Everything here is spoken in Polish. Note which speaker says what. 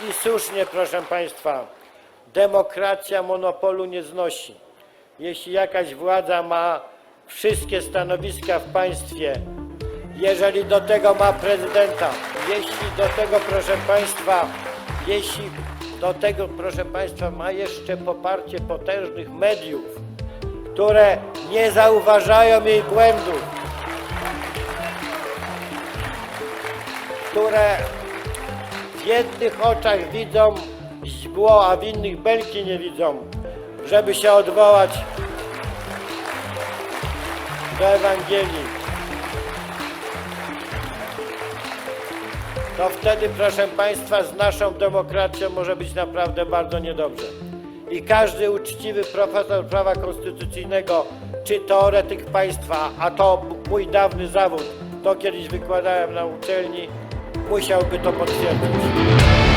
Speaker 1: I słusznie, proszę Państwa, demokracja monopolu nie znosi. Jeśli jakaś władza ma wszystkie stanowiska w państwie, jeżeli do tego ma prezydenta, jeśli do tego, proszę Państwa, jeśli do tego, proszę Państwa, ma jeszcze poparcie potężnych mediów, które nie zauważają jej błędów, które jednych oczach widzą źdźbło, a w innych belki nie widzą, żeby się odwołać do Ewangelii. To wtedy, proszę Państwa, z naszą demokracją może być naprawdę bardzo niedobrze. I każdy uczciwy profesor prawa konstytucyjnego, czy teoretyk państwa, a to mój dawny zawód, to kiedyś wykładałem na uczelni, musiałby to potwierdzić.